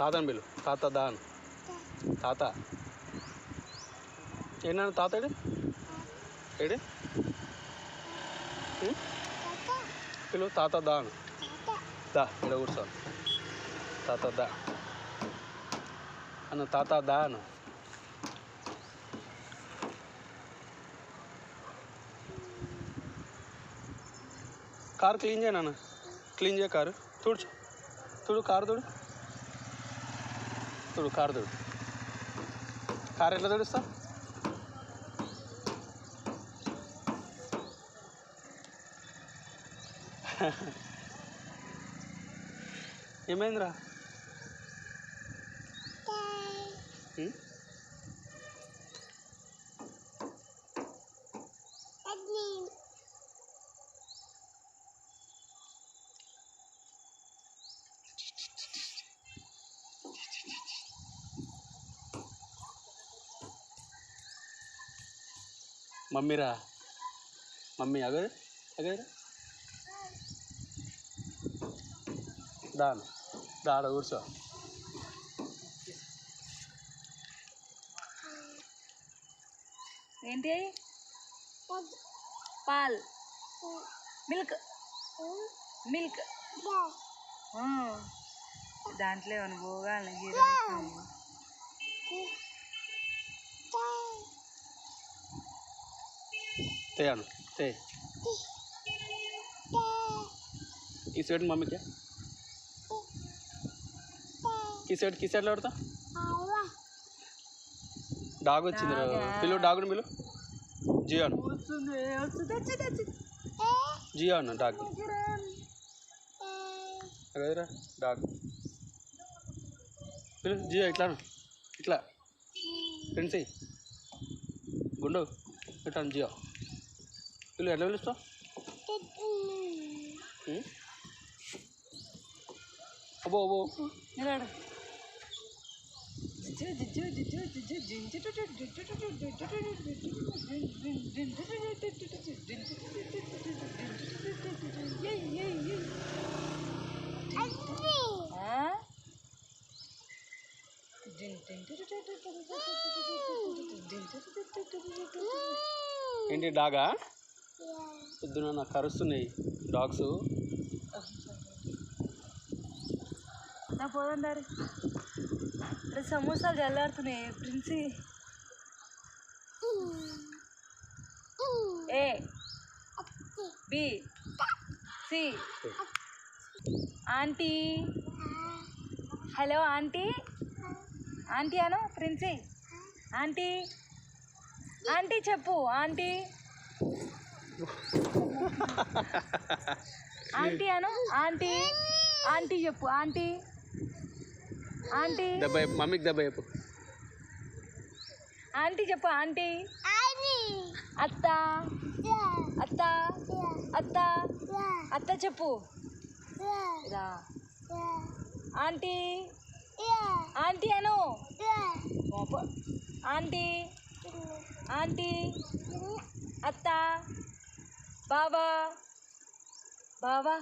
తాతని పిలు. తాత దాన్. తాత. ఏంటన్నా తాత ఏడు? ఏడు? పిలు తాత దాన్. దా ఇక్కడ కూర్చోను తాత దా. అన్న తాత దా అను కారు క్లీన్ చేయనా క్లీన్ చేయ కారు. తుడుచు. తుడు కారు తుడు. తుడు కారు తుడు. కారు ఎట్లా తుడుస్తా? ఏమైందిరా? మమ్మీరా మమ్మీ అగదు అగదు దాను దాడ కూర్చో ఏంటి? పాల్. మిల్క్. మిల్క్. దాంట్లో ఏమైనా పోగాలి హీరో తే అను తే కిసేట్ మమ్మీ క్యా కిసేట్ కిసేట్లో పెడతా. డాగ్ వచ్చింది రా. పిలు డాగుని పిలు. జియో అను వస్తుంది వస్తుంది వచ్చింది వచ్చింది జియో అను డాగ్. అదేరా డాగ్. పిలు జియో ఇట్లా. ఇట్లా. ఫ్రెండ్స్ గుండు. ఇట్లా జియో. పిలు ఎట్లా పిలుస్తావు? అబ్బో అబ్బో నిలబడు ఏంటి డాగా పొద్దున నాకు కరుస్తున్నాయి డాగ్స్. నా పోదాం సమోసాలు చల్లారుతున్నాయి Princy. A B C. Aunty. Hello aunty. Aunty Anu Princy. Aunty. Aunty చెప్పు aunty. Aunty Anu aunty. Aunty చెప్పు ఆంటీ. ఆంటీ. దెబ్బ మమ్మీకి దెబ్బ చెప్పు. ఆంటీ చెప్పు ఆంటీ. అత్త. అత్త. అత్త. అత్త చెప్పు. రా. ఆంటీ. ఆంటీ అను. పాప. ఆంటీ. ఆంటీ. అత్త. బావా బావా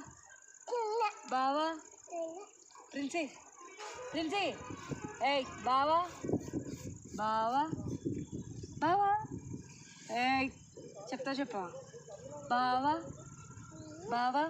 బావా. ప్రిన్సీ ప్రిన్సీ. ఏయ్ బావా బావా బావా. ఏయ్ చెప్తా చెప్పా. బావా బావా.